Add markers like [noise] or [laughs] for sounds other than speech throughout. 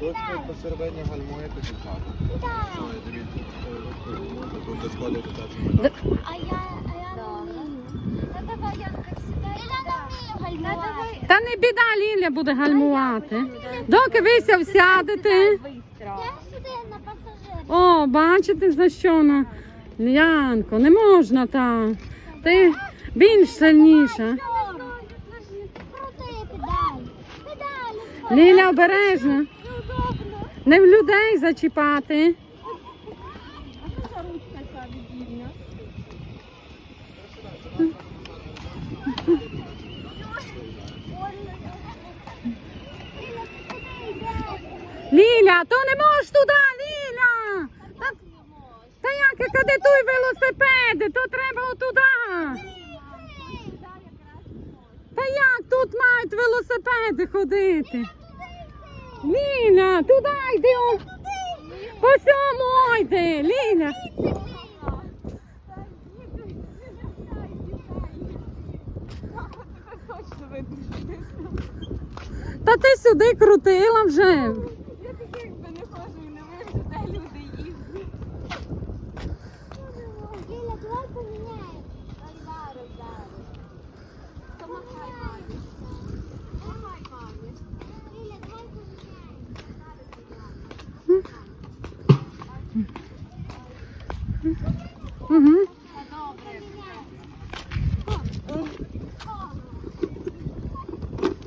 Точка посередині гальмує. Так. Дивіться, е. А я, а я не. Ну давай, Янка, сідай. Гальмувати. Та не біда, Ліля буде гальмувати. Доки ви ся сядете. Я сюди на пасажир. О, бачите, за що на Янко, не можна так. Ти більш сильніша. Ліля обережно. Не в людей зачіпати. Ліля, то не можеш туди, Ліля. Та, та як куди той велосипеди, то треба отуда. Та як тут мають велосипеди ходити? Ліля, туди йди. о. По сьому йди, Ліля. Та ти сюди крутила вже. Ліля, давай поміняємо. Ой, зараз, зараз. Помахай мамі. Помахай мамі. Ліля, давай поміняємо. Угу.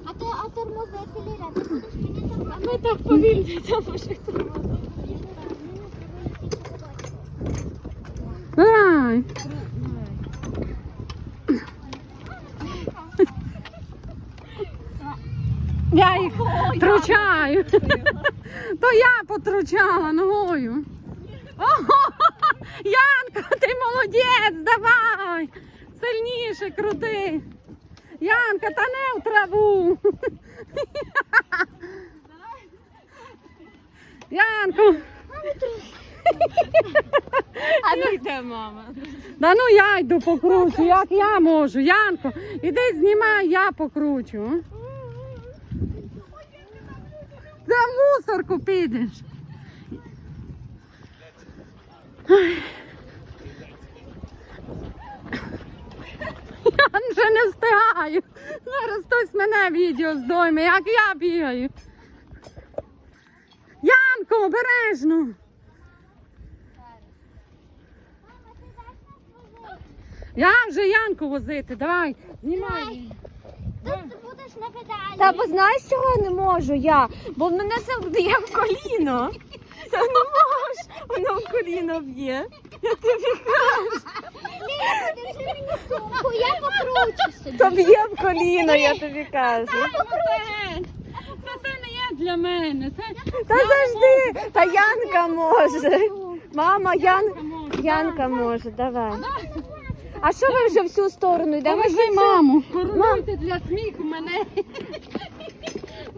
А ти, а ми так повільні, там уже тормозимо. Давай. Я їх тручаю. То я потручала ногою. Янка, ти молодець, давай. Сильніше крути. Янка, та не в траву. Янко. А ну йде мама. Да ну я йду покручу, як я можу. Янко, іди знімай, я покручу. За мусорку підеш. Ой. Я вже не встигаю. Зараз хтось мене відео здойме, як я бігаю. Янко, обережно. Я вже Янку возити, давай, знімай. Тут ти будеш на педалі. Та бо знаєш, чого я не можу я? Бо в мене це б'є в коліно. Це не можеш, воно в коліно б'є. Я тобі кажу. Держи мені сумку, я покручу собі. То б'є в коліно, я тобі кажу. Все не є для мене. Це Та завжди, та Янка може. Мама, Ян... може. Янка може, давай. А що ви вже всю сторону йдемо? Повези маму. Коронуйте для сміху мене. [laughs]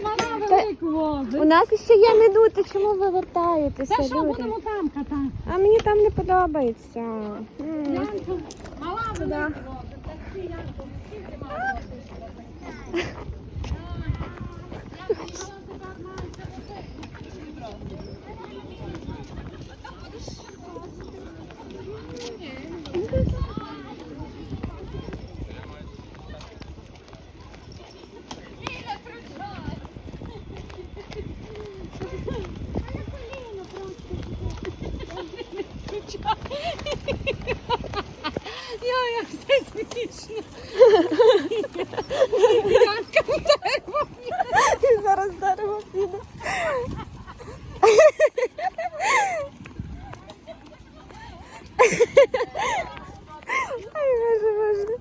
Мама велику возить. У нас ще є минути, чому ви вертаєтеся, Та що, люди? будемо там кататися? А мені там не подобається. М. Янко, мала велику возить. Так ти, Янко, скільки мала возить? [laughs] Я, як все смішно. Янка. І зараз дерево піде. Ай, боже.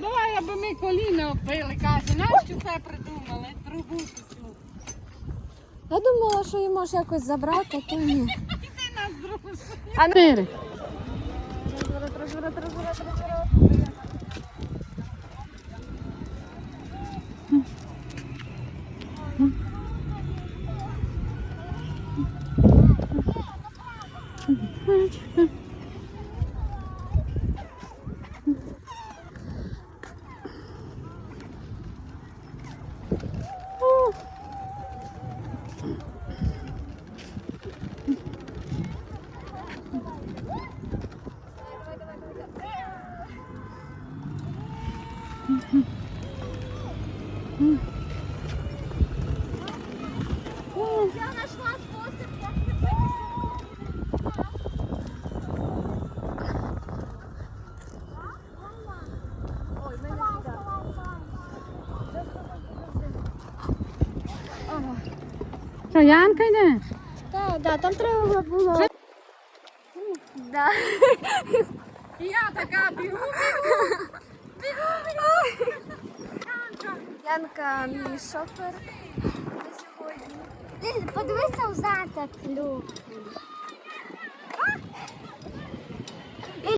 Давай, аби ми коліна оббили, каже, нащо це придумали? Цю. Я думала, що її можеш якось забрати, а то ні. [laughs] А ну. не. Я знайшла спосіб, як тебе Ой, Що, Янка йде? Так, так, там треба було. Да. Я така бігу. Янка, мій шофер на сьогодні. Подивися у затоплю.